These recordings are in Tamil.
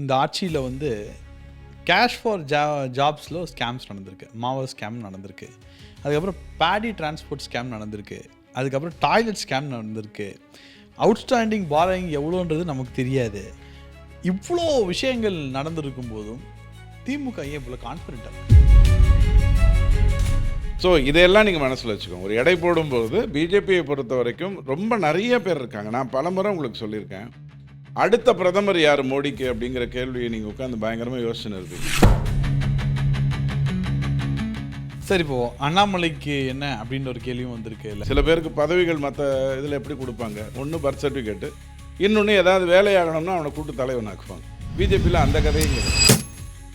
இந்த ஆட்சியில் வந்து கேஷ் ஃபார் ஜா ஜாப்ஸில் ஸ்கேம்ஸ் நடந்திருக்கு. மாவோ ஸ்கேம் நடந்திருக்கு. அதுக்கப்புறம் பேடி டிரான்ஸ்போர்ட் ஸ்கேம் நடந்திருக்கு. அதுக்கப்புறம் டாய்லெட் ஸ்கேம் நடந்திருக்கு. அவுட்ஸ்டாண்டிங் பாரோயிங் எவ்வளோன்றது நமக்கு தெரியாது. இவ்வளோ விஷயங்கள் நடந்திருக்கும் போதும் திமுக ஏன் இவ்வளோ கான்ஃபிடென்ட்டாக ஸோ இதையெல்லாம் நீங்கள் மனசில் வச்சுக்கோங்க. ஒரு எடை போடும்போது பிஜேபியை பொறுத்த வரைக்கும் ரொம்ப நிறைய பேர் இருக்காங்க. நான் பலமுறை உங்களுக்கு சொல்லியிருக்கேன். அடுத்த பிரதமர் யார்? மோடிக்கு அப்படிங்கிற கேள்வியை நீங்கள் உட்காந்து பயங்கரமாக யோசனை இருப்பீங்க. சரி இப்போ அண்ணாமலைக்கு என்ன அப்படின்ற ஒரு கேள்வியும் வந்திருக்கு இல்லை? சில பேருக்கு பதவிகள் மற்ற இதில் எப்படி கொடுப்பாங்க? ஒன்று பர்த் சர்டிஃபிகேட்டு இன்னொன்று ஏதாவது வேலையாகணும்னா அவனை கூட்டு தலைவனாக்குவாங்க பிஜேபியில் அந்த கதையும்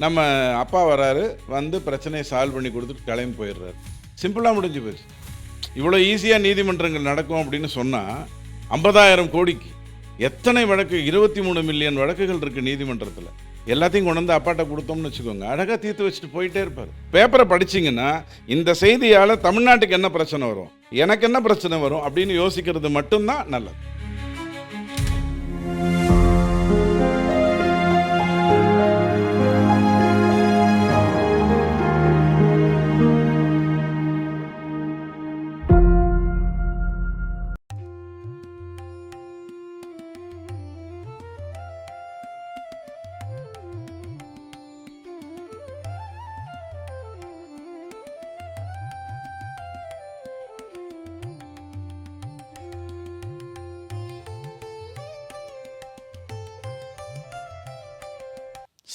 நம்ம அப்பா வராரு வந்து பிரச்சனையை சால்வ் பண்ணி கொடுத்துட்டு கிளம்பி போயிடுறாரு. சிம்பிளாக முடிஞ்சு போச்சு இவ்வளோ ஈஸியாக நீதிமன்றங்கள் நடக்கும் அப்படின்னு சொன்னால் ஐம்பதாயிரம் கோடிக்கு எத்தனை வழக்கு? இருபத்தி மூணு மில்லியன் வழக்குகள் இருக்குது நீதிமன்றத்தில். எல்லாத்தையும் கொண்டு வந்து அப்பாட்ட கொடுத்தோம்னு வச்சுக்கோங்க. அழகாக தீர்த்து வச்சுட்டு போயிட்டே இருப்பார். பேப்பரை படிச்சீங்கன்னா இந்த செய்தியால் தமிழ்நாட்டுக்கு என்ன பிரச்சனை வரும்? எனக்கு என்ன பிரச்சனை வரும்? அப்படின்னு யோசிக்கிறது மட்டும்தான் நல்லது.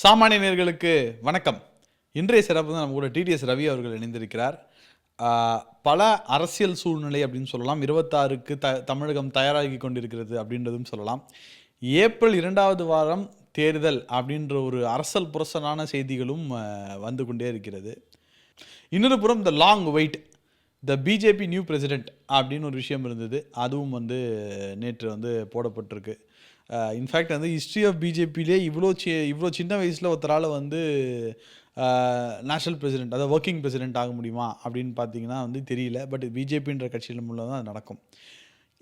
சாமானியர்களுக்கு வணக்கம். இன்றைய சிறப்பு தான் நம்ம கூட டிடிஎஸ் ரவி அவர்கள் இணைந்திருக்கிறார். பல அரசியல் சூழ்நிலை அப்படின்னு சொல்லலாம். இருபத்தாறுக்கு த தமிழகம் தயாராகி கொண்டிருக்கிறது அப்படின்றதும் சொல்லலாம். ஏப்ரல் இரண்டாவது வாரம் தேர்தல் அப்படின்ற ஒரு அரசல் புரசலான செய்திகளும் வந்து கொண்டே இருக்கிறது. இன்னொரு புறம் the long wait the BJP new president அப்படின்னு ஒரு விஷயம் இருந்தது. அதுவும் வந்து நேற்று வந்து போடப்பட்டிருக்கு. இன்ஃபேக்ட் வந்து ஹிஸ்ட்ரி ஆஃப் பிஜேபிலே இவ்வளோ சி இவ்வளோ சின்ன வயசில் ஒருத்தரால் வந்து நேஷனல் பிரசிடென்ட் அதாவது ஒர்க்கிங் பிரசிடென்ட் ஆக முடியுமா அப்படின்னு பார்த்தீங்கன்னா வந்து தெரியல. பட் பிஜேபின்ற கட்சியில் மூலம் தான் அது நடக்கும்.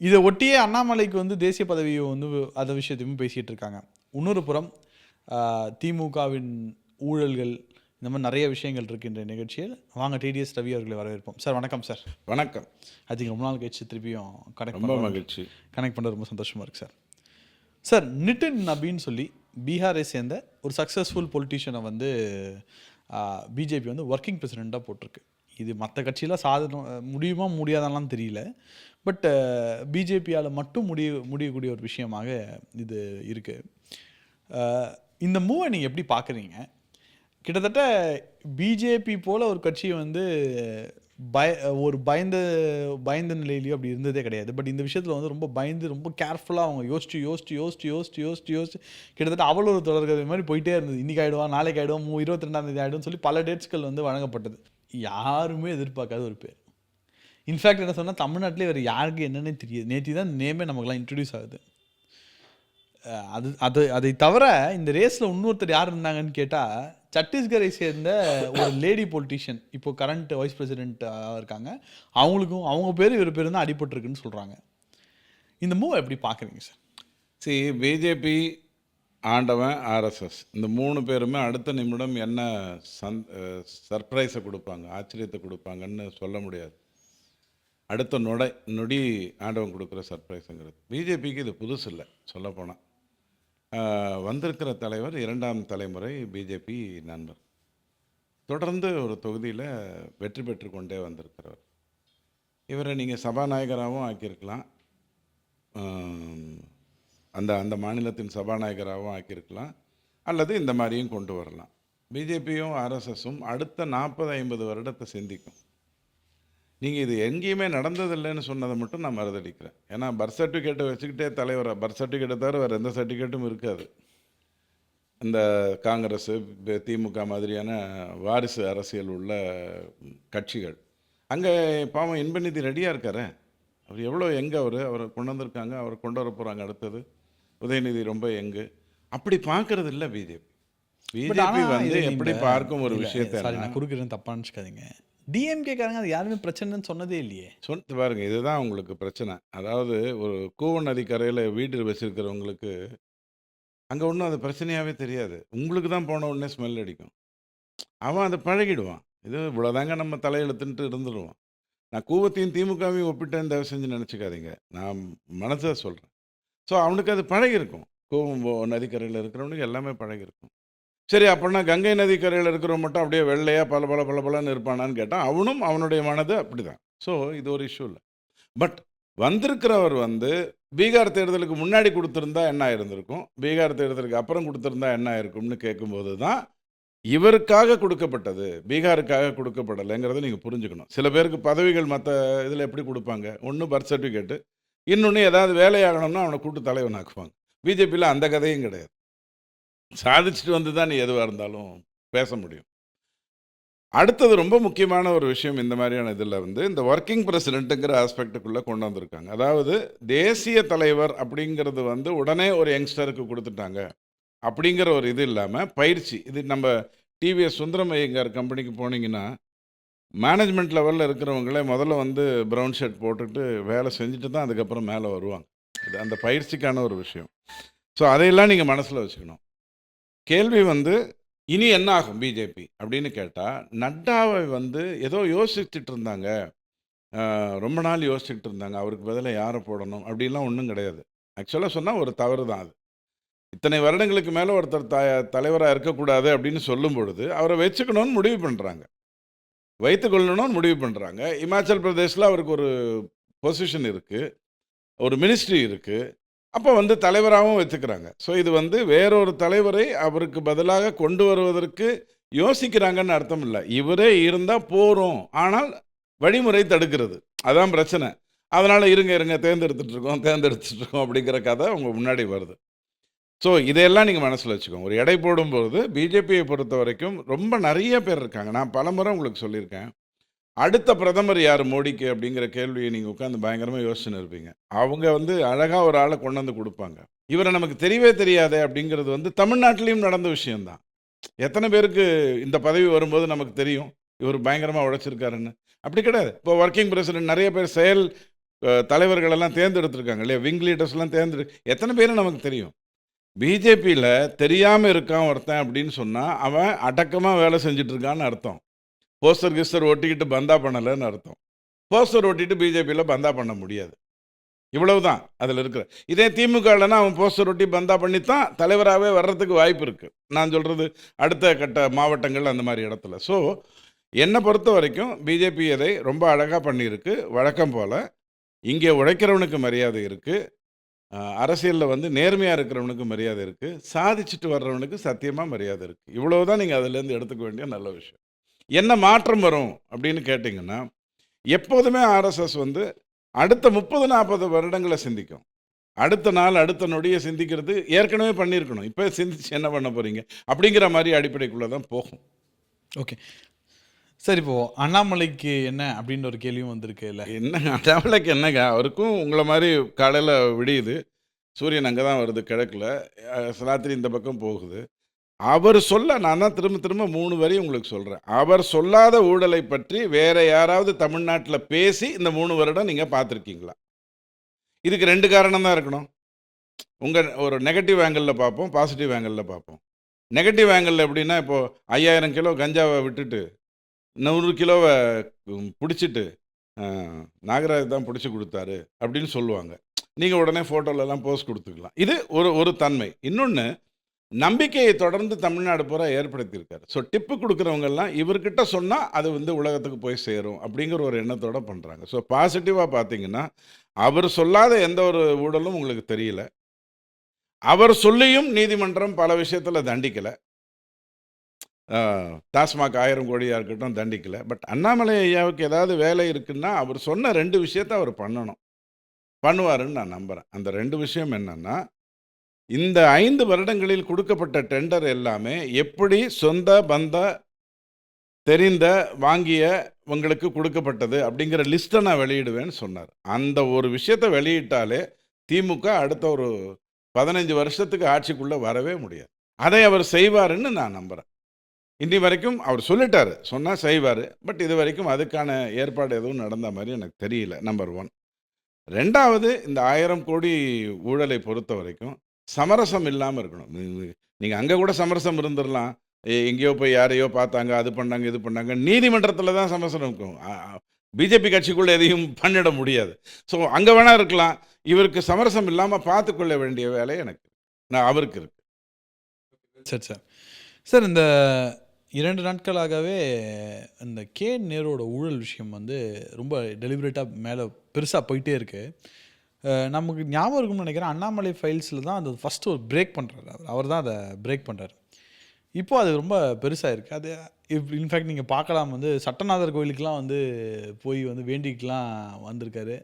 இதை ஒட்டியே அண்ணாமலைக்கு வந்து தேசிய பதவியை வந்து அந்த விஷயத்தையும் பேசிகிட்டு இருக்காங்க. இன்னொரு புறம் திமுகவின் ஊழல்கள் இந்த மாதிரி நிறைய விஷயங்கள் இருக்கின்ற நிகழ்ச்சியில் வாங்க டிடிஎஸ் ரவி அவர்களை வரவேற்போம். சார் வணக்கம் சார் வணக்கம். ஐ திங்க் ரொம்ப நாள் கழிச்சு திருப்பியும் கனெக்ட் ரொம்ப பண்ண மகிழ்ச்சி. கனெக்ட் பண்ண ரொம்ப சந்தோஷமாக இருக்குது சார் சார் நிட்டின் நபின்னு சொல்லி பீகாரை சேர்ந்த ஒரு சக்ஸஸ்ஃபுல் பொலிட்டிஷியனை வந்து பிஜேபி வந்து ஒர்க்கிங் பிரசிடெண்ட்டாக போட்டிருக்கு. இது மற்ற கட்சியில் சாதனம் முடியுமா முடியாதாலாம் தெரியல. பட் பிஜேபியால் மட்டும் முடிய முடியக்கூடிய ஒரு விஷயமாக இது இருக்குது இந்த மூவை நீங்கள் எப்படி பார்க்குறீங்க கிட்டத்தட்ட பிஜேபி போல் ஒரு கட்சியை வந்து பய ஒரு பயந்த பயந்த நிலையிலையோ அப்படி இருந்ததே கிடையாது. பட் இந்த விஷயத்தில் வந்து ரொம்ப பயந்து ரொம்ப கேர்ஃபுல்லாக அவங்க யோசிச்சு யோசிச்சு யோசிச்சு யோசிச்சு யோசிச்சு யோசிச்சு கிட்டத்தட்ட அவ்வளோ ஒரு தொடர்கிறது மாதிரி போயிட்டே இருந்தது. இன்னைக்கு ஆகிடுவான் நாளைக்கு ஆகிடும் மூ இருபத்தி ரெண்டாம் தேதி ஆகிடும் சொல்லி பல டேட்ஸ்கள் வந்து வழங்கப்பட்டது. யாருமே எதிர்பார்க்காத ஒரு பேர். இன்ஃபேக்ட் என்ன சொன்னால் தமிழ்நாட்டிலே வேறு யாருக்கு என்னென்னே தெரியாது. நேற்று தான் நேமே நமக்குலாம் இன்ட்ரடியூஸ் ஆகுது. அது அது அதை தவிர இந்த ரேஸில் இன்னொருத்தர் யார் இருந்தாங்கன்னு கேட்டால் சத்தீஸ்கரை சேர்ந்த ஒரு லேடி பொலிட்டிஷியன் இப்போ கரண்ட் வைஸ் பிரசிடென்ட் இருக்காங்க. அவங்களுக்கும் அவங்க பேர் இவர் பேர் தான் அடிபட்டுருக்குன்னு சொல்கிறாங்க இந்த மூவை எப்படி பார்க்குறீங்க சார் சி பிஜேபி ஆண்டவன் ஆர்எஸ்எஸ் இந்த மூணு பேருமே அடுத்த நிமிடம் என்ன சந் சர்ப்ரைஸை கொடுப்பாங்க ஆச்சரியத்தை கொடுப்பாங்கன்னு சொல்ல முடியாது. அடுத்த நொடை நொடி ஆண்டவன் கொடுக்குற சர்ப்ரைஸுங்கிறது பிஜேபிக்கு இது புதுசு இல்லை சொல்லப்போனால் வந்திருக்கிற தலைவர் இரண்டாம் தலைமுறை பிஜேபி நண்பர். தொடர்ந்து ஒரு தொகுதியில் வெற்றி பெற்று கொண்டே வந்திருக்கிறவர். இவரை நீங்கள் சபாநாயகராகவும் ஆக்கியிருக்கலாம். அந்த அந்த மாநிலத்தின் சபாநாயகராகவும் ஆக்கியிருக்கலாம். அல்லது இந்த மாதிரியும் கொண்டு வரலாம். பிஜேபியும் ஆர்எஸ்எஸும் அடுத்த நாற்பது ஐம்பது வருடத்தை சிந்திக்கும். நீங்கள் இது எங்கேயுமே நடந்ததில்லைன்னு சொன்னதை மட்டும் நான் மறுதளிக்கிறேன். ஏன்னா பர்த் சர்டிஃபிகேட்டை வச்சுக்கிட்டே தலைவரை பர்த் சர்டிஃபிகேட்டை தவிர வேறு எந்த சர்டிஃபிகேட்டும் இருக்காது. இந்த காங்கிரஸ் திமுக மாதிரியான வாரிசு அரசியல் உள்ள கட்சிகள். அங்கே பாவம் இன்பநிதி ரெடியாக இருக்காரே. அவர் எவ்வளோ எங்கே அவர்? அவரை கொண்டு வந்திருக்காங்க அவரை கொண்டு வர போகிறாங்க அடுத்தது. உதயநிதி ரொம்ப எங்கு அப்படி பார்க்கறது இல்லை பிஜேபி பிஜேபி வந்து எப்படி பார்க்கும் ஒரு விஷயத்தை நான் குறுக்கிறேன் தப்பாக நினச்சிக்காதீங்க. டிஎம்கேக்காரங்க அது யாருமே பிரச்சனைன்னு சொன்னதே இல்லையே. சொன்ன பாருங்க இதுதான் உங்களுக்கு பிரச்சனை. அதாவது ஒரு கூவன் நதி கரையில் வீடு வச்சிருக்கிறவங்களுக்கு அங்கே ஒன்றும் அது பிரச்சனையாகவே தெரியாது. உங்களுக்கு தான் போன உடனே ஸ்மெல் அடிக்கும். அவன் அதை பழகிடுவான். இது இவ்வளோதாங்க நம்ம தலையெழுத்துன்ட்டு இருந்துடுவான் நான் கூவத்தையும் திமுகவையும் ஒப்பிட்டேன் தயவு செஞ்சு நினச்சிக்காதீங்க. நான் மனசை சொல்கிறேன் ஸோ அவனுக்கு அது பழகிருக்கும் கூவம் நதிக்கரையில் இருக்கிறவனுக்கு எல்லாமே பழகிருக்கும் சரி அப்படின்னா கங்கை நதிக்கரையில் இருக்கிறவன் மட்டும் அப்படியே வெள்ளையாக பல பல பல பலன்னு இருப்பானான்னு கேட்டால் அவனும் அவனுடைய மனது அப்படி தான் ஸோ இது ஒரு இஷ்யூ இல்லை. பட் வந்திருக்கிறவர் வந்து பீகார் தேர்தலுக்கு முன்னாடி கொடுத்துருந்தா என்ன இருந்திருக்கும் பீகார் தேர்தலுக்கு அப்புறம் கொடுத்துருந்தா என்ன ஆயிருக்கும்னு கேட்கும்போது தான் இவருக்காக கொடுக்கப்பட்டது பீகாருக்காக கொடுக்கப்படலைங்கிறத நீங்கள் புரிஞ்சுக்கணும். சில பேருக்கு பதவிகள் மற்ற இதில் எப்படி கொடுப்பாங்க? ஒன்று பர்த் சர்டிஃபிகேட்டு இன்னொன்று ஏதாவது வேலையாகணும்னா அவனை கூட்டு தலைவனாக்குவாங்க. பிஜேபியில் அந்த கதையும் கிடையாது. சாதிச்சுட்டு வந்து தான் நீ எதுவாக இருந்தாலும் பேச முடியும். அடுத்தது ரொம்ப முக்கியமான ஒரு விஷயம் இந்த மாதிரியான இதில் வந்து இந்த ஒர்க்கிங் பிரசிடென்ட்டுங்கிற ஆஸ்பெக்டுக்குள்ளே கொண்டு வந்திருக்காங்க. அதாவது தேசிய தலைவர் அப்படிங்கிறது வந்து உடனே ஒரு யங்ஸ்டருக்கு கொடுத்துட்டாங்க. அப்படிங்கிற ஒரு இது இல்லாமல் பயிற்சி. இது நம்ம டிவிஎஸ் சுந்தரமையங்கார் கம்பெனிக்கு போனீங்கன்னா மேனேஜ்மெண்ட் லெவலில் இருக்கிறவங்களே முதல்ல வந்து ப்ரௌன் ஷர்ட் போட்டுட்டு வேலை செஞ்சுட்டு தான் அதுக்கப்புறம் மேலே வருவாங்க. இது அந்த பயிற்சிக்கான ஒரு விஷயம். ஸோ அதையெல்லாம் நீங்கள் மனசில் வச்சுக்கணும். கேள்வி வந்து இனி என்ன ஆகும் பிஜேபி அப்படின்னு கேட்டால் நட்டாவை வந்து ஏதோ யோசிச்சுட்டு இருந்தாங்க. ரொம்ப நாள் யோசிச்சுட்டு இருந்தாங்க. அவருக்கு பதிலாக யாரை போடணும்? அப்படிலாம் ஒன்றும் கிடையாது. ஆக்சுவலாக சொன்னால் ஒரு தவறு தான் அது. இத்தனை வருடங்களுக்கு மேலே ஒருத்தர் த தலைவராக இருக்கக்கூடாது அப்படின்னு சொல்லும் பொழுது அவரை வச்சுக்கணும்னு முடிவு பண்ணுறாங்க வைத்துக்கொள்ளணும்னு முடிவு பண்ணுறாங்க இமாச்சல் பிரதேசில் அவருக்கு ஒரு பொசிஷன் இருக்குது ஒரு மினிஸ்ட்ரி இருக்குது அப்போ வந்து தலைவராகவும் வச்சுக்கிறாங்க. ஸோ இது வந்து வேறொரு தலைவரை அவருக்கு பதிலாக கொண்டு வருவதற்கு யோசிக்கிறாங்கன்னு அர்த்தம் இல்லை. இவரே இருந்தால் போகிறோம் ஆனால் வழிமுறை தடுக்கிறது. அதான் பிரச்சனை. அதனால் இருங்க இருங்க தேர்ந்தெடுத்துட்ருக்கோம் இருக்கோம் தேர்ந்தெடுத்துட்டு இருக்கோம் அப்படிங்கிற கதை உங்கள் முன்னாடி வருது. ஸோ இதையெல்லாம் நீங்கள் மனசில் வச்சுக்கோங்க. ஒரு எடை போடும்போது பிஜேபியை பொறுத்த வரைக்கும் ரொம்ப நிறைய பேர் இருக்காங்க. நான் பலமுறை உங்களுக்கு சொல்லியிருக்கேன். அடுத்த பிரதமர் யார் மோடிக்கு அப்படிங்கிற கேள்வியை நீங்கள் உட்காந்து பயங்கரமாக யோசிச்சுன்னு இருப்பீங்க. அவங்க வந்து அழகாக ஒரு ஆளை கொண்டு வந்து கொடுப்பாங்க. இவரை நமக்கு தெரியவே தெரியாதே அப்படிங்கிறது வந்து தமிழ்நாட்டிலையும் நடந்த விஷயம்தான். எத்தனை பேருக்கு இந்த பதவி வரும்போது நமக்கு தெரியும் இவர் பயங்கரமாக உழைச்சிருக்காருன்னு. அப்படி கிடையாது. இப்போ ஒர்க்கிங் பிரசிடென்ட் நிறைய பேர் செயல் தலைவர்களெல்லாம் தேர்ந்தெடுத்திருக்காங்க இல்லையா? விங் லீடர்ஸ்லாம் தேர்ந்தெடு எத்தனை பேரும் நமக்கு தெரியும்? பிஜேபியில் தெரியாமல் இருக்கான் ஒருத்தன் அப்படின்னு சொன்னால் அவன் அடக்கமாக வேலை செஞ்சிட்ருக்கான்னு அர்த்தம். போஸ்டர் கிஸ்டர் ஒட்டிக்கிட்டு பந்தா பண்ணலைன்னு அர்த்தம். போஸ்டர் ஒட்டிட்டு பிஜேபியில் பந்தா பண்ண முடியாது. இவ்வளவு தான் அதில் இருக்கிற. இதே திமுகலன்னா அவன் போஸ்டர் ஒட்டி பந்தா பண்ணித்தான் தலைவராகவே வர்றதுக்கு வாய்ப்பு இருக்குது நான் சொல்கிறது அடுத்த கட்ட மாவட்டங்கள் அந்த மாதிரி இடத்துல. ஸோ என்னை பொறுத்த வரைக்கும் பிஜேபி இதை ரொம்ப அழகாக பண்ணியிருக்கு. வழக்கம் போல் இங்கே உழைக்கிறவனுக்கு மரியாதை இருக்குது அரசியலில் வந்து நேர்மையாக இருக்கிறவனுக்கு மரியாதை இருக்குது சாதிச்சுட்டு வர்றவனுக்கு சத்தியமாக மரியாதை இருக்குது இவ்வளவு தான் நீங்கள் அதுலேருந்து எடுத்துக்க வேண்டிய நல்ல விஷயம். என்ன மாற்றம் வரும் அப்படின்னு கேட்டிங்கன்னா எப்போதுமே ஆர்எஸ்எஸ் வந்து அடுத்த முப்பது நாற்பது வருடங்களை சிந்திக்கும். அடுத்த நாள் அடுத்த நொடியை சிந்திக்கிறது ஏற்கனவே பண்ணியிருக்கணும். இப்போ சிந்திச்சு என்ன பண்ண போகிறீங்க அப்படிங்கிற மாதிரி அடிப்படைக்குள்ளே தான் போகும். ஓகே. சார் இப்போ அண்ணாமலைக்கு என்ன அப்படின்னு ஒரு கேள்வியும் வந்திருக்கு இல்லை? என்னங்க டெவலுக்கு என்னங்க? அவருக்கும் உங்களை மாதிரி காலையில் விடியுது. சூரியன் அங்கே தான் வருது கிழக்கில். ராத்திரி இந்த பக்கம் போகுது. அவர் சொல்ல நான் தான் திரும்ப திரும்ப மூணு வரி உங்களுக்கு சொல்கிறேன் அவர் சொல்லாத ஊழலை பற்றி வேற யாராவது தமிழ்நாட்டில் பேசி இந்த மூணு வருடம் நீங்கள் பார்த்துருக்கீங்களா? இதுக்கு ரெண்டு காரணம் தான் இருக்கணும். உங்கள் ஒரு நெகட்டிவ் ஆங்கிளில் பார்ப்போம் பாசிட்டிவ் ஆங்கிளில் பார்ப்போம். நெகட்டிவ் ஆங்கிளில் எப்படின்னா இப்போது ஐயாயிரம் கிலோ கஞ்சாவை விட்டுட்டு நூறு கிலோவை பிடிச்சிட்டு நாகராஜ் தான் பிடிச்சி கொடுத்தாரு அப்படின்னு சொல்லுவாங்க. நீங்கள் உடனே ஃபோட்டோலலாம் போஸ்ட் கொடுத்துக்கலாம். இது ஒரு ஒரு தன்மை. இன்னொன்று நம்பிக்கையை தொடர்ந்து தமிழ்நாடு பூரா ஏற்படுத்தியிருக்காரு. ஸோ டிப்பு கொடுக்குறவங்கெல்லாம் இவர்கிட்ட சொன்னால் அது வந்து உலகத்துக்கு போய் சேரும் அப்படிங்கிற ஒரு எண்ணத்தோடு பண்ணுறாங்க ஸோ பாசிட்டிவாக பார்த்தீங்கன்னா அவர் சொல்லாத எந்த ஒரு ஊழலும் உங்களுக்கு தெரியல. அவர் சொல்லியும் நீதிமன்றம் பல விஷயத்தில் தண்டிக்கலை. டாஸ்மாக் ஆயிரம் கோடியாக இருக்கட்டும் தண்டிக்கலை. பட் அண்ணாமலை ஐயாவுக்கு ஏதாவது வேலை இருக்குன்னா அவர் சொன்ன ரெண்டு விஷயத்த அவர் பண்ணணும். பண்ணுவாருன்னு நான் நம்புகிறேன் அந்த ரெண்டு விஷயம் என்னென்னா இந்த ஐந்து வருடங்களில் கொடுக்கப்பட்ட டெண்டர் எல்லாமே எப்படி சொந்த பந்த தெரிந்த வாங்கிய உங்களுக்கு கொடுக்கப்பட்டது அப்படிங்கிற லிஸ்ட்டை நான் வெளியிடுவேன்னு சொன்னார். அந்த ஒரு விஷயத்தை வெளியிட்டாலே திமுக அடுத்த ஒரு பதினஞ்சு வருஷத்துக்கு ஆட்சிக்குள்ளே வரவே முடியாது. அதை அவர் செய்வாருன்னு நான் நம்புகிறேன் இன்னி வரைக்கும் அவர் சொல்லிட்டாரு. சொன்னால் செய்வார். பட் இது வரைக்கும் அதுக்கான ஏற்பாடு எதுவும் நடந்த மாதிரி எனக்கு தெரியல. Number one. ரெண்டாவது இந்த ஆயிரம் கோடி ஊழலை பொறுத்த வரைக்கும் சமரசம் இல்லாமல் இருக்கணும். நீங்கள் அங்கே கூட சமரசம் இருந்துடலாம் எங்கேயோ போய் யாரையோ பார்த்தாங்க அது பண்ணாங்க இது பண்ணாங்க. நீதிமன்றத்தில் தான் சமரசம் இருக்கும். பிஜேபி கட்சிக்குள்ளே எதையும் பண்ணிட முடியாது. ஸோ அங்கே வேணால் இருக்கலாம். இவருக்கு சமரசம் இல்லாமல் பார்த்துக்கொள்ள வேண்டிய வேலை எனக்கு. நான் அவருக்கு இருக்கு. சரி சார். சார் இந்த இரண்டு நாட்களாகவே இந்த கே நேரோட ஊழல் விஷயம் வந்து ரொம்ப டெலிபரேட்டாக மேலே பெருசாக போயிட்டே இருக்குது நமக்கு ஞாபகம் இருக்கும்னு நினைக்கிறேன். அண்ணாமலை ஃபைல்ஸில் தான் அது ஃபஸ்ட்டு ஒரு பிரேக் பண்ணுறாரு அவர். அவர் தான் அதை பிரேக் பண்ணுறாரு இப்போ அது ரொம்ப பெருசாக இருக்குது அது இன்ஃபேக்ட் நீங்கள் பார்க்கலாம் வந்து சட்டநாதர் கோயிலுக்கெலாம் வந்து போய் வந்து வேண்டிக்கெலாம் வந்திருக்காரு.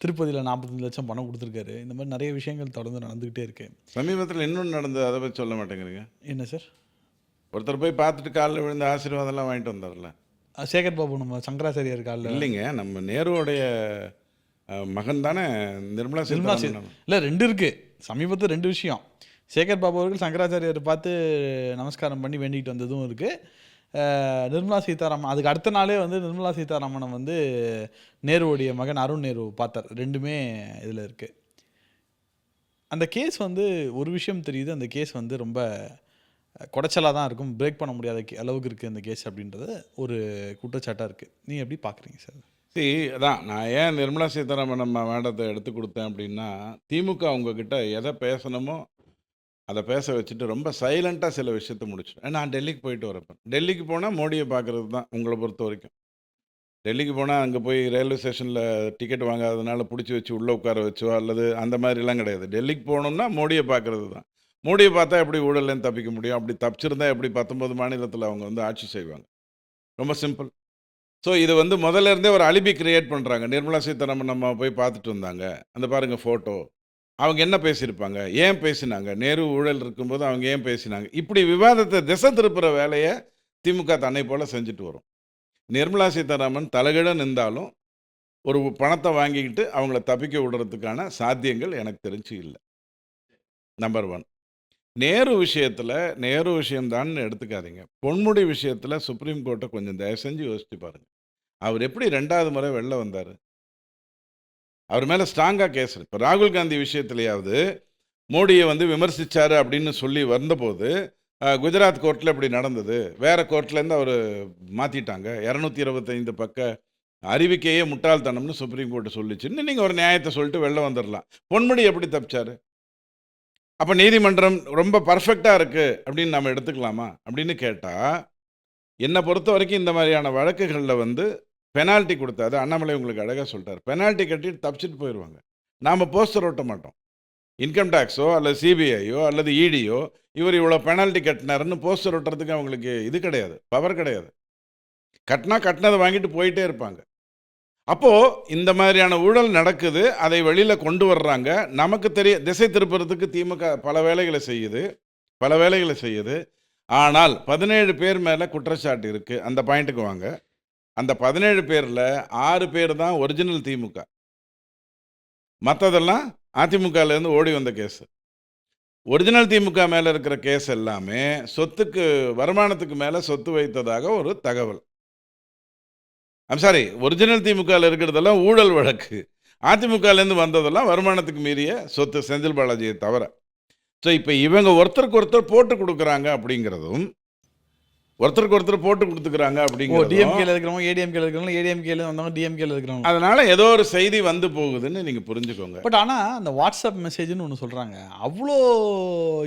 திருப்பதியில் நாற்பத்தஞ்சு லட்சம் பணம் கொடுத்துருக்காரு. இந்த மாதிரி நிறைய விஷயங்கள் தொடர்ந்து நடந்துக்கிட்டே இருக்கு. சமீபத்தில் இன்னொன்று நடந்தது. அதை பற்றி சொல்ல மாட்டேங்கிறீங்க. என்ன சார் ஒருத்தர் போய் பார்த்துட்டு காலில் விழுந்த ஆசீர்வாதம்லாம் வாங்கிட்டு வந்தார்ல. சேகர் பாபு நம்ம சங்கராச்சாரியார் காலில். இல்லைங்க. நம்ம நேருவோடைய அஹ், மகன் தானே நிர்மலா நிர்மலா இல்லை ரெண்டு இருக்கு. சமீபத்தில் ரெண்டு விஷயம். சேகர் பாபு அவர்கள் சங்கராச்சாரியார் பார்த்து நமஸ்காரம் பண்ணி வேண்டிக்கிட்டு வந்ததும் இருக்கு. அஹ் நிர்மலா சீதாராமன் அதுக்கு அடுத்த நாளே வந்து நிர்மலா சீதாராமனை வந்து நேருவுடைய மகன் அருண் நேரு பார்த்தார். ரெண்டுமே இதில் இருக்கு. அந்த கேஸ் வந்து ஒரு விஷயம் தெரியுது. அந்த கேஸ் வந்து ரொம்ப குடைச்சலாக தான் இருக்கும். பிரேக் பண்ண முடியாத அளவுக்கு இருக்குது அந்த கேஸ் அப்படின்றது. ஒரு குற்றச்சாட்டாக இருக்குது நீங்கள் எப்படி பார்க்குறீங்க சார்? சரி அதான் நான் ஏன் நிர்மலா சீதாராமன் நம்ம வேண்டத்தை எடுத்து கொடுத்தேன் அப்படின்னா திமுக உங்ககிட்ட எதை பேசணுமோ அதை பேச வச்சுட்டு ரொம்ப சைலண்ட்டாக சில விஷயத்த முடிச்சிடும் நான் டெல்லிக்கு போயிட்டு வரப்பேன் டெல்லிக்கு போனால் மோடியை பார்க்குறது தான் உங்களை பொறுத்த வரைக்கும். டெல்லிக்கு போனால் அங்கே போய் ரயில்வே ஸ்டேஷனில் டிக்கெட் வாங்காததுனால பிடிச்சி வச்சு உள்ளே உட்கார வச்சோ அல்லது அந்த மாதிரிலாம் கிடையாது. டெல்லிக்கு போகணும்னா மோடியை பார்க்குறது தான். மோடியை பார்த்தா எப்படி ஊழல்லேருந்து தப்பிக்க முடியும்? அப்படி தப்பிச்சிருந்தா எப்படி பத்தொம்போது மாநிலத்தில் அவங்க வந்து ஆட்சி செய்வாங்க? ரொம்ப சிம்பிள் ஸோ இது வந்து முதல்ல இருந்தே ஒரு அலிபி கிரியேட் பண்ணுறாங்க நிர்மலா சீதாராமன் நம்ம போய் பார்த்துட்டு வந்தாங்க. அந்த பாருங்கள் ஃபோட்டோ அவங்க என்ன பேசியிருப்பாங்க? ஏன் பேசினாங்க? நேரு ஊழல் இருக்கும்போது அவங்க ஏன் பேசினாங்க? இப்படி விவாதத்தை திசை திருப்புற வேலையை திமுக தன்னை போல் செஞ்சுட்டு வரும். நிர்மலா சீதாராமன் தலைகிட நின்றாலும் ஒரு பணத்தை வாங்கிக்கிட்டு அவங்கள தப்பிக்க விடுறதுக்கான சாத்தியங்கள் எனக்கு தெரிஞ்சு இல்லை. நம்பர் ஒன் நேரு விஷயத்தில் நேரு விஷயம்தான்னு எடுத்துக்காதீங்க. பொன்முடி விஷயத்தில் சுப்ரீம் கோர்ட்டை கொஞ்சம் தயவு செஞ்சு யோசிச்சு பாருங்கள் அவர் எப்படி ரெண்டாவது முறை வெளில வந்தார்? அவர் மேலே ஸ்ட்ராங்காக கேஸ் இப்போ ராகுல் காந்தி விஷயத்துலையாவது மோடியை வந்து விமர்சித்தார் அப்படின்னு சொல்லி வந்தபோது குஜராத் கோர்ட்டில் இப்படி நடந்தது. வேறு கோர்ட்லேருந்து அவர் மாற்றிட்டாங்க இரநூத்தி இருபத்தைந்து பக்க அறிவிக்கையே முட்டாள்தனம்னு சுப்ரீம் கோர்ட்டு சொல்லிச்சுன்னு நீங்கள் ஒரு நியாயத்தை சொல்லிட்டு வெளில வந்துடலாம் பொன்முடி எப்படி தப்பிச்சாரு? அப்போ நீதிமன்றம் ரொம்ப பர்ஃபெக்டாக இருக்குது அப்படின்னு நம்ம எடுத்துக்கலாமா? அப்படின்னு கேட்டால் என்னை பொறுத்த வரைக்கும் இந்த மாதிரியான வழக்குகளில் வந்து பெனால்ட்டி கொடுத்தாது அண்ணாமலை உங்களுக்கு அழகாக சொல்லிட்டார். பெனால்ட்டி கட்டிட்டு தப்பிச்சிட்டு போயிடுவாங்க நாம் போஸ்டர் ஒட்ட மாட்டோம். இன்கம் டேக்ஸோ அல்லது சிபிஐயோ அல்லது இடியோ இவர் இவ்வளோ பெனால்ட்டி கட்டினாருன்னு போஸ்டர் ஒட்டுறதுக்கு அவங்களுக்கு இது கிடையாது. பவர் கிடையாது. கட்டினா கட்டினதை வாங்கிட்டு போயிட்டே இருப்பாங்க. அப்போது இந்த மாதிரியான ஊழல் நடக்குது அதை வெளியில் கொண்டு வர்றாங்க. நமக்கு தெரிய திசை திருப்புறதுக்கு திமுக பல வேலைகளை செய்யுது பல வேலைகளை செய்யுது. ஆனால் பதினேழு பேர் மேலே குற்றச்சாட்டு இருக்குது அந்த பாயிண்ட்டுக்கு வாங்க. அந்த பதினேழு பேரில் ஆறு பேர் தான் ஒரிஜினல் திமுக. மற்றதெல்லாம் அதிமுகலேருந்து ஓடி வந்த கேஸு ஒரிஜினல் திமுக மேலே இருக்கிற கேஸ் எல்லாமே சொத்துக்கு வருமானத்துக்கு மேலே சொத்து வைத்ததாக ஒரு தகவல். ஐம் சாரி ஒரிஜினல் திமுகவில் இருக்கிறதெல்லாம் ஊழல் வழக்கு. அதிமுகலேருந்து வந்ததெல்லாம் வருமானத்துக்கு மீறிய சொத்து செந்தில் பாலாஜியை தவிர. ஸோ இப்போ இவங்க ஒருத்தருக்கு ஒருத்தர் போட்டு கொடுக்குறாங்க அப்படிங்கிறதும் ஒருத்தருக்கு ஒருத்தர் போட்டு கொடுத்துக்கிறாங்க ஓ அப்படிங்கிறதும் டிஎம்கேல இருக்கிறவங்க ஏடிஎம்கேல இருக்கிறவங்க ஏடிஎம்கேல வந்தவங்க டிஎம்கேல இருக்கிறவங்க. அதனால ஏதோ ஒரு செய்தி வந்து போகுதுன்னு நீங்க புரிஞ்சுக்கோங்க. பட் ஆனால் அந்த வாட்ஸ்அப் மெசேஜ்னு ஒன்று சொல்கிறாங்க அவ்வளோ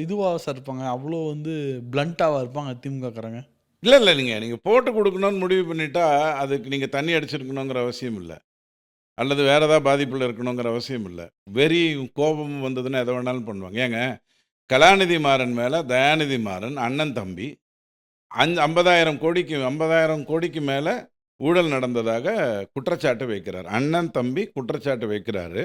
இதுவாக சார் இருப்பாங்க அவ்வளோ வந்து பிளண்ட்டாக இருப்பாங்க திமுகக்காரங்க. இல்லை இல்லை. நீங்கள் நீங்கள் போட்டு கொடுக்கணும்னு முடிவு பண்ணிட்டா அதுக்கு நீங்கள் தண்ணி அடிச்சிருக்கணுங்கிற அவசியம் இல்லை. அல்லது வேறு ஏதாவது பாதிப்பில் இருக்கணுங்கிற அவசியம் இல்லை. வெறி கோபம் வந்ததுன்னா எதை வேணாலும் பண்ணுவாங்க. ஏங்க கலாநிதி மாறன் மேலே தயாநிதி மாறன் அண்ணன் தம்பி அஞ்சு ஐம்பதாயிரம் கோடிக்கு ஐம்பதாயிரம் கோடிக்கு மேலே ஊழல் நடந்ததாக குற்றச்சாட்டு வைக்கிறார். அண்ணன் தம்பி குற்றச்சாட்டு வைக்கிறாரு.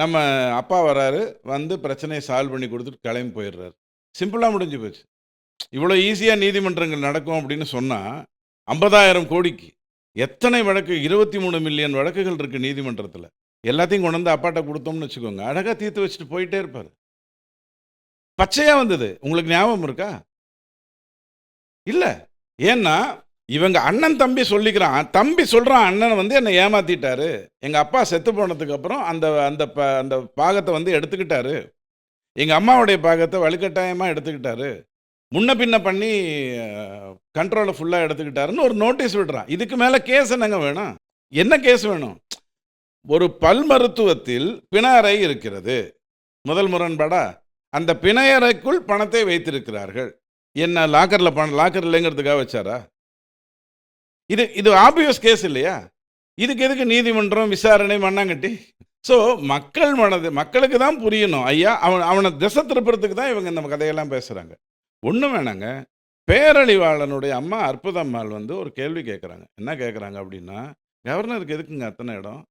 நம்ம அப்பா வராரு வந்து பிரச்சனையை சால்வ் பண்ணி கொடுத்துட்டு கிளம்பி போயிடுறாரு. சிம்பிளாக முடிஞ்சு போச்சு. இவ்வளோ ஈஸியாக நீதிமன்றங்கள் நடக்கும் அப்படின்னு சொன்னால் ஐம்பதாயிரம் கோடிக்கு எத்தனை வழக்கு? இருபத்தி மூணு மில்லியன் வழக்குகள் இருக்குது நீதிமன்றத்தில். எல்லாத்தையும் கொண்டு வந்து அப்பாட்ட கொடுத்தோம்னு வச்சுக்கோங்க. அழகாக தீர்த்து வச்சுட்டு போயிட்டே இருப்பார். பச்சையாக வந்தது. உங்களுக்கு ஞாபகம் இருக்கா? இல்லை. ஏன்னா இவங்க அண்ணன் தம்பி சொல்லிக்கிறான். தம்பி சொல்கிறான் அண்ணன் வந்து என்னை ஏமாத்திட்டாரு. எங்கள் அப்பா செத்து போனதுக்கப்புறம் அந்த அந்த ப அந்த பாகத்தை வந்து எடுத்துக்கிட்டாரு. எங்கள் அம்மாவுடைய பாகத்தை வலுக்கட்டாயமாக எடுத்துக்கிட்டாரு. முன்ன பின்ன பண்ணி கண்ட்ரோலை ஃபுல்லாக எடுத்துக்கிட்டாருன்னு ஒரு நோட்டீஸ் விடுறான். இதுக்கு மேலே கேஸ் என்னங்க வேணும்? என்ன கேஸ் வேணும்? ஒரு பல் மருத்துவத்தில் பிணறை இருக்கிறது. முதல் முரண்பாடா? அந்த பிணையறைக்குள் பணத்தை வைத்திருக்கிறார்கள். என்ன லாக்கரில் பணம் லாக்கர் இல்லைங்கிறதுக்காக வச்சாரா? இது இது ஆபியஸ் கேஸ் இல்லையா? இதுக்கு எதுக்கு நீதிமன்றம் விசாரணை மண்ணாங்கட்டி? ஸோ மக்கள் மனது மக்களுக்கு தான் புரியணும். ஐயா அவன் அவனை திசை திருப்புறதுக்கு தான் இவங்க இந்த கதையெல்லாம் பேசுகிறாங்க ஒன்றும் வேணாங்க. பேரழிவாளனுடைய அம்மா அற்புதம்மாள் வந்து ஒரு கேள்வி கேட்குறாங்க என்ன கேட்குறாங்க அப்படின்னா கவர்னருக்கு எதுக்குங்க அத்தனை இடம்?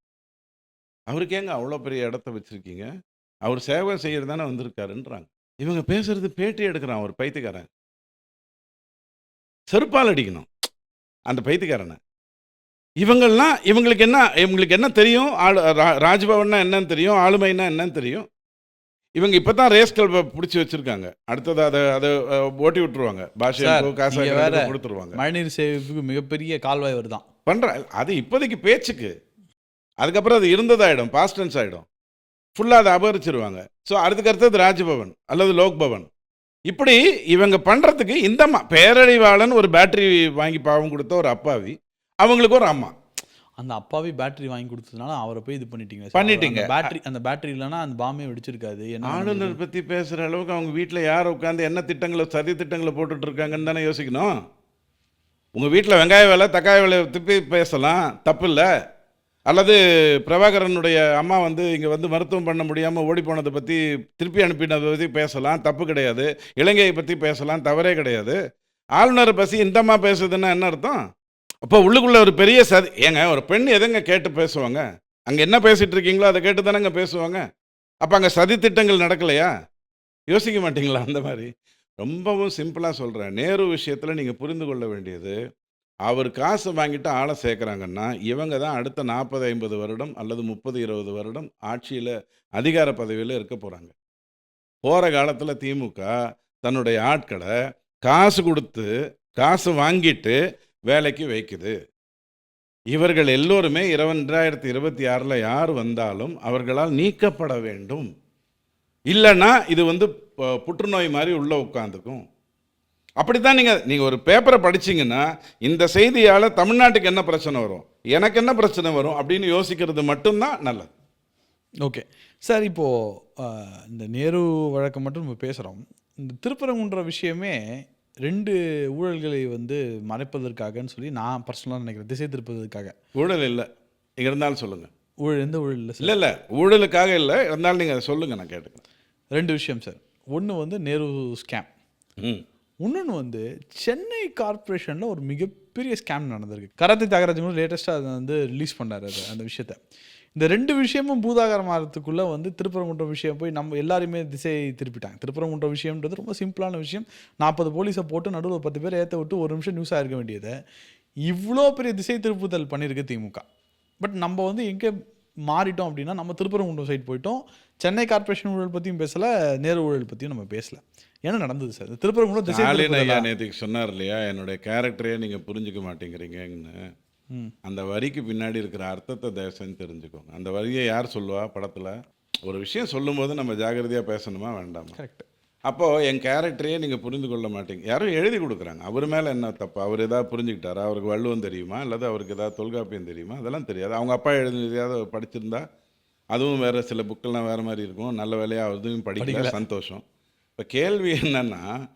அவருக்கு ஏங்க அவ்வளோ பெரிய இடத்த வச்சுருக்கீங்க? அவர் சேவை செய்கிறது தானே வந்திருக்காருன்றாங்க. இவங்க பேசுறது பேட்டி எடுக்கிறான் ஒரு பைத்தியக்காரன். செருப்பால் அடிக்கணும். அந்த பைத்தியக்காரனை. இவங்கள்லாம் இவங்களுக்கு என்ன இவங்களுக்கு என்ன தெரியும்? ஆளு ரா- ராஜ்பவன்னா என்னன்னு தெரியும்? ஆளுமைன்னா என்னன்னு தெரியும்? இவங்க இப்போ தான் ரேஸ் கிளப்பை பிடிச்சி வச்சிருக்காங்க. அடுத்தது அதை அதை ஓட்டி விட்டுருவாங்க. பாஷைக்கோ சார், காசா வேற கொடுத்துருவாங்க. மழைநீர் சேமிப்புக்கு மிகப்பெரிய கால்வாய் வருதான் பண்ற அது இப்போதைக்கு பேச்சுக்கு. அதுக்கப்புறம் அது இருந்ததாயிடும் பாஸ்டன்ஸ் ஆகிடும் ஃபுல்லாக அதை அபகரிச்சிருவாங்க. ஸோ அதுக்கு அடுத்தது ராஜ்பவன் அல்லது லோக் பவன் இப்படி இவங்க பண்ணுறதுக்கு இந்த பேரழிவாளன் ஒரு பேட்டரி வாங்கி பாவம் கொடுத்த ஒரு அப்பாவி அவங்களுக்கு ஒரு அம்மா. அந்த அப்பாவே பேட்டரி வாங்கி கொடுத்ததுனால அவரை போய் இது பண்ணிட்டீங்க. பண்ணிட்டீங்க. பேட்டரி அந்த பேட்டரி இல்லைன்னா அந்த பாம்பே வெடிச்சிருக்காது. ஆளுநர் பற்றி பேசுகிற அளவுக்கு அவங்க வீட்டில் யார் உட்காந்து என்ன திட்டங்களை சதி திட்டங்களை போட்டுட்டு இருக்காங்கன்னு தானே யோசிக்கணும்? உங்கள் வீட்டில் வெங்காய வேலை தக்காளி வேலை திருப்பி பேசலாம். தப்பு இல்லை. அல்லது பிரபாகரனுடைய அம்மா வந்து இங்கே வந்து மருத்துவம் பண்ண முடியாமல் ஓடி போனதை பற்றி திருப்பி அனுப்பினதை பற்றி பேசலாம். தப்பு கிடையாது. இலங்கையை பற்றி பேசலாம். தவறே கிடையாது. ஆளுநரை பற்றி இந்தம்மா பேசுதுன்னா என்ன அர்த்தம்? அப்போ உள்ளுக்குள்ளே ஒரு பெரிய சதி ஏங்க ஒரு பெண் எதுங்க கேட்டு பேசுவாங்க? அங்கே என்ன பேசிகிட்டு இருக்கீங்களோ அதை கேட்டு தானேங்க பேசுவாங்க? அப்போ அங்கே சதி திட்டங்கள் நடக்கலையா? யோசிக்க மாட்டீங்களா அந்த மாதிரி? ரொம்பவும் சிம்பிளாக சொல்கிறேன் நேரு விஷயத்தில் நீங்கள் புரிந்து கொள்ள வேண்டியது அவர் காசு வாங்கிட்டு ஆளை சேர்க்குறாங்கன்னா இவங்க தான் அடுத்த நாற்பது ஐம்பது வருடம் அல்லது முப்பது இருபது வருடம் ஆட்சியில் அதிகார பதவியில் இருக்க போகிறாங்க போகிற காலத்தில் திமுக தன்னுடைய ஆட்களை காசு கொடுத்து காசு வாங்கிட்டு வேலைக்கு வைக்குது. இவர்கள் எல்லோருமே இரண்டாயிரத்தி இருபத்தி ஆறில் யார் வந்தாலும் அவர்களால் நீக்கப்பட வேண்டும். இல்லைன்னா இது வந்து புற்றுநோய் மாதிரி உள்ளே உட்காந்துக்கும் அப்படித்தான் நீங்கள் நீங்கள் ஒரு பேப்பரை படிச்சிங்கன்னா இந்த செய்தியால் தமிழ்நாட்டுக்கு என்ன பிரச்சனை வரும்? எனக்கு என்ன பிரச்சனை வரும்? அப்படின்னு யோசிக்கிறது மட்டும்தான் நல்லது. ஓகே. சார் இப்போது இந்த நேரு வழக்கம் மட்டும் நம்ம பேசுகிறோம் இந்த திருப்பரங்குன்ற விஷயமே ரெண்டு ஊழல்களை வந்து மறைப்பதற்காகன்னு சொல்லி நான் பர்சனலாக நினைக்கிறேன். திசை திருப்பதற்காக ஊழல் இல்லை. இருந்தாலும் சொல்லுங்கள் ஊழல் எந்த ஊழல் இல்லை இல்லை இல்லை. ஊழலுக்காக இல்லை. இருந்தாலும் நீங்கள் அதை சொல்லுங்கள் நான் கேட்டுக்கிறேன். ரெண்டு விஷயம் சார் ஒன்று வந்து நேரு ஸ்கேம் ம். இன்னொன்று வந்து சென்னை கார்ப்பரேஷனில் ஒரு மிகப்பெரிய ஸ்கேம் நடந்திருக்கு. கராத்தி தியாகராஜன் லேட்டஸ்ட்டாக அதை வந்து ரிலீஸ் பண்ணார் அது அந்த விஷயத்த. இந்த ரெண்டு விஷயமும் பூதாகரமாகறதுக்குள்ளே வந்து திருப்பரங்குன்ற விஷயம் போய் நம்ம எல்லாருமே திசை திருப்பிட்டாங்க. திருப்பரங்குன்ற விஷயம்ன்றது ரொம்ப சிம்பிளான விஷயம். நாற்பது போலீஸை போட்டு நடுவில் பத்து பேர் ஏற்ற விட்டு ஒரு நிமிஷம் நியூஸாக இருக்க வேண்டியதை. இவ்வளோ பெரிய திசை திருப்புதல் பண்ணியிருக்கு திமுக. பட் நம்ம வந்து எங்கே மாறிட்டோம் அப்படின்னா நம்ம திருப்பரங்குன்றம் சைடு போயிட்டோம். சென்னை கார்ப்பரேஷன் ஊழல் பற்றியும் பேசலை நேரு ஊழல் பற்றியும் நம்ம பேசல. என்ன நடந்தது சார் திருப்பரங்குன்றம் திசை ஐயா? நேற்றுக்கு சொன்னார் இல்லையா என்னுடைய கேரக்டரே நீங்கள் புரிஞ்சுக்க மாட்டேங்கிறீங்கன்னு. அந்த வரிக்கு பின்னாடி இருக்கிற அர்த்தத்தை தயவுசெய்து தெரிஞ்சுக்கோங்க. அந்த வரியை யார் சொல்லுவா படத்தில்? ஒரு விஷயம் சொல்லும்போது நம்ம ஜாகிரதையாக பேசணுமா வேண்டாமா? கரெக்ட் அப்போது என் கேரக்டரையே நீங்கள் புரிந்து கொள்ள மாட்டீங்க. யாரும் எழுதி கொடுக்குறாங்க. அவர் மேலே என்ன தப்பு? அவர் ஏதாவது புரிஞ்சுக்கிட்டாரா? அவருக்கு வள்ளுவம் தெரியுமா? அல்லது அவருக்கு ஏதாவது தொல்காப்பியம் தெரியுமா? அதெல்லாம் தெரியாது. அவங்க அப்பா எழுதியதாவது படிச்சிருந்தா அதுவும் வேறு சில புக்கெல்லாம் வேறு மாதிரி இருக்கும். நல்ல வேலையாக அதுவும் படிக்கல. படிக்கல. சந்தோஷம். இப்போ கேள்வி என்னன்னா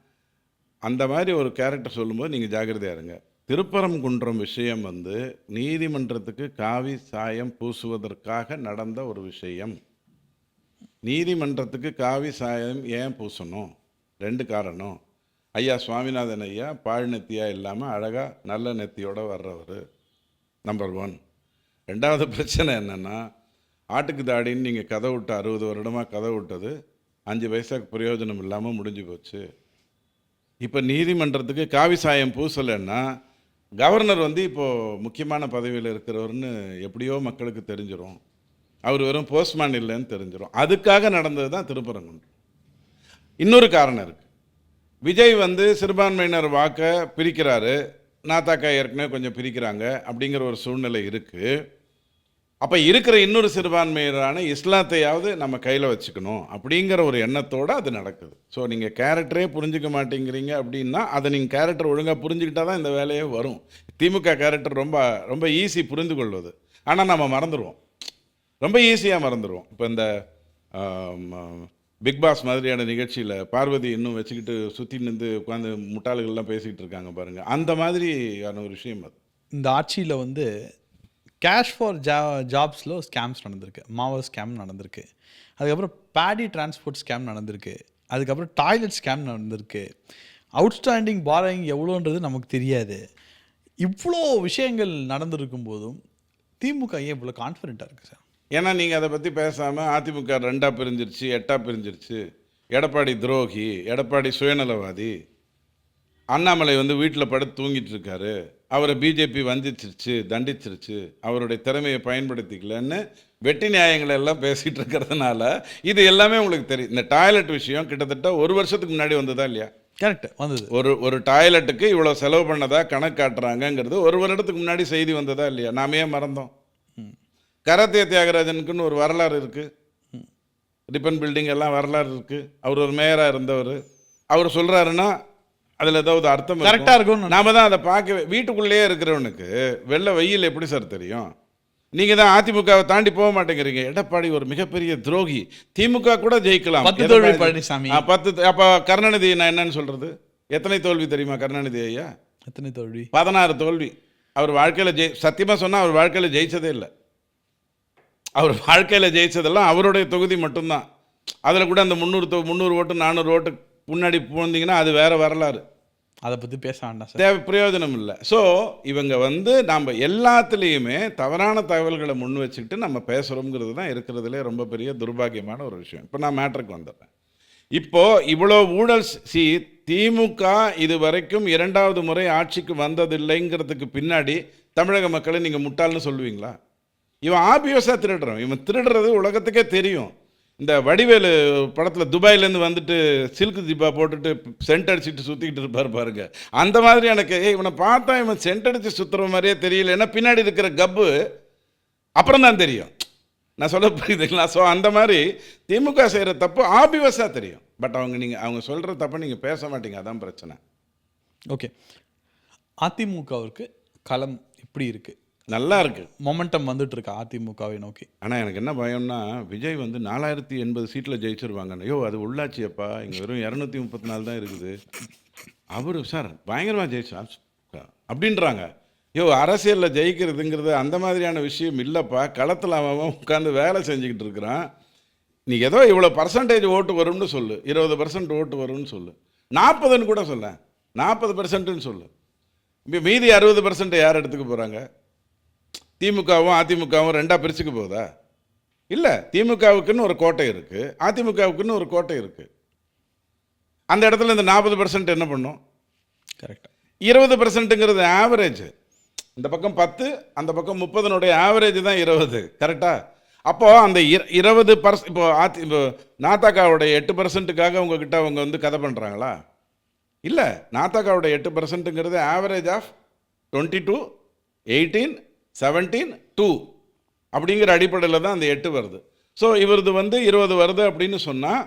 அந்த மாதிரி ஒரு கேரக்டர் சொல்லும்போது நீங்கள் ஜாகிரதையா இருங்க. திருப்பரங்குன்றம் விஷயம் வந்து நீதிமன்றத்துக்கு காவி சாயம் பூசுவதற்காக நடந்த ஒரு விஷயம். நீதிமன்றத்துக்கு காவி சாயம் ஏன் பூசணும்? ரெண்டு காரணம். ஐயா சுவாமிநாதன் ஐயா பாழ் நெத்தியாக இல்லாமல் அழகாக நல்ல நெத்தியோடு வர்றவர். நம்பர் ஒன் ரெண்டாவது பிரச்சனை என்னென்னா ஆட்டுக்கு தாடின்னு நீங்கள் கதை விட்டு அறுபது வருடமாக கதை விட்டது. அஞ்சு வயசாக பிரயோஜனம் இல்லாமல் முடிஞ்சு போச்சு. இப்போ நீதிமன்றத்துக்கு காவி சாயம் பூசலைன்னா கவர்னர் வந்து இப்போது முக்கியமான பதவியில் இருக்கிறவர்னு எப்படியோ மக்களுக்கு தெரிஞ்சிடும் அவர் வெறும் போஸ்ட்மேன் இல்லைன்னு தெரிஞ்சிடும் அதுக்காக நடந்தது தான் திருப்பரங்குன்றம். இன்னொரு காரணம் இருக்குது விஜய் வந்து சிறுபான்மையினர் வாக்கை பிரிக்கிறாரு. நாத்தாக்கா ஏற்கனவே கொஞ்சம் பிரிக்கிறாங்க அப்படிங்கிற ஒரு சூழ்நிலை இருக்குது அப்போ இருக்கிற இன்னொரு சிறுபான்மையினரான இஸ்லாத்தையாவது நம்ம கையில் வச்சுக்கணும் அப்படிங்கிற ஒரு எண்ணத்தோடு அது நடக்குது. ஸோ நீங்கள் கேரக்டரே புரிஞ்சுக்க மாட்டேங்கிறீங்க அப்படின்னா அதை நீங்கள் கேரக்டர் ஒழுங்காக புரிஞ்சுக்கிட்டா தான் இந்த வேலையே வரும். திமுக கேரக்டர் ரொம்ப ரொம்ப ஈஸி புரிந்து கொள்வது ஆனால் நம்ம மறந்துடுவோம் ரொம்ப ஈஸியாக மறந்துடுவோம் இப்போ இந்த பிக் பாஸ் மாதிரியான நிகழ்ச்சியில் பார்வதி இன்னும் வச்சுக்கிட்டு சுற்றி நின்று உட்காந்து முட்டாள்கள்லாம் பேசிக்கிட்டு இருக்காங்க பாருங்கள் அந்த மாதிரியான ஒரு விஷயம் அது. இந்த ஆட்சியில் வந்து கேஷ் ஃபார் ஜா ஜாப்ஸில் ஸ்கேம்ஸ் நடந்திருக்கு. மாவோ ஸ்கேம் நடந்திருக்கு. அதுக்கப்புறம் பேடி டிரான்ஸ்போர்ட் ஸ்கேம் நடந்திருக்கு. அதுக்கப்புறம் டாய்லெட் ஸ்கேம் நடந்திருக்கு. அவுட்ஸ்டாண்டிங் பாரோயிங் எவ்வளோன்றது நமக்கு தெரியாது. இவ்வளோ விஷயங்கள் நடந்திருக்கும் போதும் திமுக ஏன் இவ்வளோ கான்ஃபிடென்ட்டாக இருக்குது சார் ஏன்னா நீங்கள் அதை பற்றி பேசாமல் அதிமுக ரெண்டாக பிரிஞ்சிருச்சு எட்டாக பிரிஞ்சிருச்சு. எடப்பாடி துரோகி எடப்பாடி சுயநலவாதி. அண்ணாமலை வந்து வீட்டில் படுத்து தூங்கிட்டு இருக்காரு. அவரை பிஜேபி வஞ்சிச்சிருச்சு தண்டிச்சிருச்சு அவருடைய திறமையை பயன்படுத்திக்கலன்னு வெட்டி நியாயங்களை எல்லாம் பேசிகிட்டு இருக்கிறதுனால இது எல்லாமே உங்களுக்கு தெரியும் இந்த டாய்லெட் விஷயம் கிட்டத்தட்ட ஒரு வருஷத்துக்கு முன்னாடி வந்ததா இல்லையா? கரெக்ட் வந்தது. ஒரு ஒரு டாய்லெட்டுக்கு இவ்வளோ செலவு பண்ணதா கணக்கு காட்டுறாங்கங்கிறது ஒரு வருடத்துக்கு முன்னாடி செய்தி வந்ததா இல்லையா? நாம ஏன் மறந்தோம்? கரத்தே தியாகராஜனுக்குன்னு ஒரு வரலாறு இருக்குது ரிப்பன் பில்டிங் எல்லாம் வரலாறு இருக்குது அவர் ஒரு மேயராக இருந்தவர். அவர் சொல்கிறாருன்னா அதில் ஏதாவது அர்த்தம் கரெக்டாக இருக்கும்னு நாம தான் அதை பார்க்க வீட்டுக்குள்ளேயே இருக்கிறவனுக்கு வெள்ள வெயில் எப்படி சார் தெரியும்? நீங்கள் தான் அதிமுகவை தாண்டி போக மாட்டேங்கிறீங்க. எடப்பாடி ஒரு மிகப்பெரிய துரோகி. திமுக கூட ஜெயிக்கலாம். பத்து தோல்வி பழனிசாமி. பத்து அப்போ கருணாநிதி நான் என்னன்னு சொல்கிறது எத்தனை தோல்வி தெரியுமா கருணாநிதி ஐயா? எத்தனை தோல்வி? பதினாறு தோல்வி. அவர் வாழ்க்கையில் ஜெய் சத்தியமாக சொன்னால் அவர் வாழ்க்கையில் ஜெயிச்சதே இல்லை. அவர் வாழ்க்கையில் ஜெயிச்சதெல்லாம் அவருடைய தொகுதி மட்டும்தான். அதில் கூட அந்த முந்நூறு தொ முந்நூறு ஓட்டு நானூறு ஓட்டு முன்னாடி போனீங்கன்னா அது வேற வரலாறு. அதை பற்றி பேச வேண்டாம் சார் தேவை பிரயோஜனம் இல்லை ஸோ இவங்க வந்து நம்ம எல்லாத்துலேயுமே தவறான தகவல்களை முன் வச்சுக்கிட்டு நம்ம பேசுகிறோங்கிறது தான் இருக்கிறதுலே ரொம்ப பெரிய துர்பாக்கியமான ஒரு விஷயம். இப்போ நான் மேட்ருக்கு வந்துடுறேன். இப்போது இவ்வளோ ஊழல் சி திமுக இது வரைக்கும் இரண்டாவது முறை ஆட்சிக்கு வந்ததில்லைங்கிறதுக்கு பின்னாடி தமிழக மக்களை நீங்கள் முட்டாள்னு சொல்லுவீங்களா? இவன் ஆபியஸாக திருடுறான் இவன் திருடுறது உலகத்துக்கே தெரியும். இந்த வடிவேலு படத்தில் துபாயிலேருந்து வந்துட்டு சில்க் ஜிப்பா போட்டுட்டு சென்ட் அடிச்சுட்டு சுற்றிக்கிட்டு இருப்பார் பாருங்க. அந்த மாதிரி எனக்கு ஏய், இவனை பார்த்தா இவன் சென்ட் அடித்து சுற்றுற மாதிரியே தெரியல. ஏன்னா பின்னாடி இருக்கிற கப்பு அப்புறம் தான் தெரியும். நான் சொல்ல புரியுதுங்களா ஸோ அந்த மாதிரி திமுக செய்கிற தப்பு ஆபிவஸாக தெரியும். பட் அவங்க நீங்கள் அவங்க சொல்கிற தப்பை நீங்கள் பேச மாட்டீங்க. அதான் பிரச்சனை. ஓகே அதிமுகவிற்கு களம் இப்படி இருக்குது நல்லா இருக்கு. மொமெண்டம் வந்துட்டு இருக்கு அதிமுகவை நோக்கி. ஆனால் எனக்கு என்ன பயம்னா விஜய் வந்து நாலாயிரத்தி எண்பது சீட்டில் ஜெயிச்சிருவாங்க. ஐயோ அது உள்ளாட்சியப்பா. இங்கே வெறும் இரநூத்தி முப்பத்தி நாலு தான் இருக்குது. அவர் சார் பயங்கரமாக ஜெயிச்சா அப்படின்றாங்க. ஐயோ அரசியலில் ஜெயிக்கிறதுங்கிறது அந்த மாதிரியான விஷயம் இல்லைப்பா. களத்தில் அவன் உட்காந்து வேலை செஞ்சுக்கிட்டு இருக்கிறான். நீ ஏதோ இவ்வளோ பர்சன்டேஜ் ஓட்டு வரும்னு சொல்லு. இருபது பர்சன்ட் ஓட்டு வரும்னு சொல்லு. நாற்பதுன்னு கூட சொல்ல நாற்பது பர்சன்ட்னு சொல்லு. இப்போ மீதி அறுபது பர்சன்ட் யார் எடுத்துக்க போகிறாங்க திமுகவும் அதிமுகவும் ரெண்டாக பிரிச்சுக்க போகுதா? இல்லை திமுகவுக்குன்னு ஒரு கோட்டை இருக்குது அதிமுகவுக்குன்னு ஒரு கோட்டை இருக்குது அந்த இடத்துல இந்த நாற்பது பர்சன்ட் என்ன பண்ணும்? கரெக்டாக இருபது பர்சன்ட்டுங்கிறது ஆவரேஜ் இந்த பக்கம் பத்து அந்த பக்கம் முப்பதனுடைய ஆவரேஜ் தான் இருபது. கரெக்டா அப்போ அந்த இர- இருபது பர்ஸ் இப்போ ஆத்தி இப்போ நாத்தாக்காவுடைய எட்டு பர்சன்ட்டுக்காக உங்ககிட்ட அவங்க வந்து கதை பண்ணுறாங்களா இல்லை நாத்தாக்காவுடைய எட்டு பர்சன்ட்டுங்கிறது average of twenty two eighteen seventeen two அப்படிங்கிற அடிப்படையில் தான் அந்த எட்டு வருது. ஸோ இவரது வந்து இருபது வருது அப்படின்னு சொன்னால்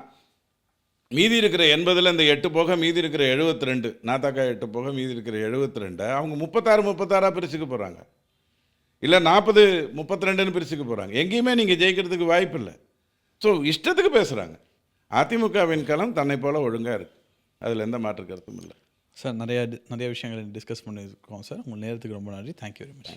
மீதி இருக்கிற எண்பதில் இந்த எட்டு போக மீதி இருக்கிற 72 ரெண்டு நாத்தாக்கா எட்டு போக மீதி இருக்கிற 72 ரெண்டை அவங்க முப்பத்தாறு முப்பத்தாறாக பிரிச்சுக்க போகிறாங்க இல்லை நாற்பது முப்பத்தி ரெண்டுன்னு பிரிச்சுக்க போகிறாங்க எங்கேயுமே நீங்கள் ஜெயிக்கிறதுக்கு வாய்ப்பு இல்லை. ஸோ இஷ்டத்துக்கு பேசுகிறாங்க அதிமுகவின் களம் தன்னை போல ஒழுங்காக இருக்குது அதில் எந்த மாற்று கருத்தும் இல்லை. சார் நிறைய நிறைய விஷயங்களை டிஸ்கஸ் பண்ணியிருக்கோம் சார். உங்கள் நேரத்துக்கு ரொம்ப நன்றி. Thank you very much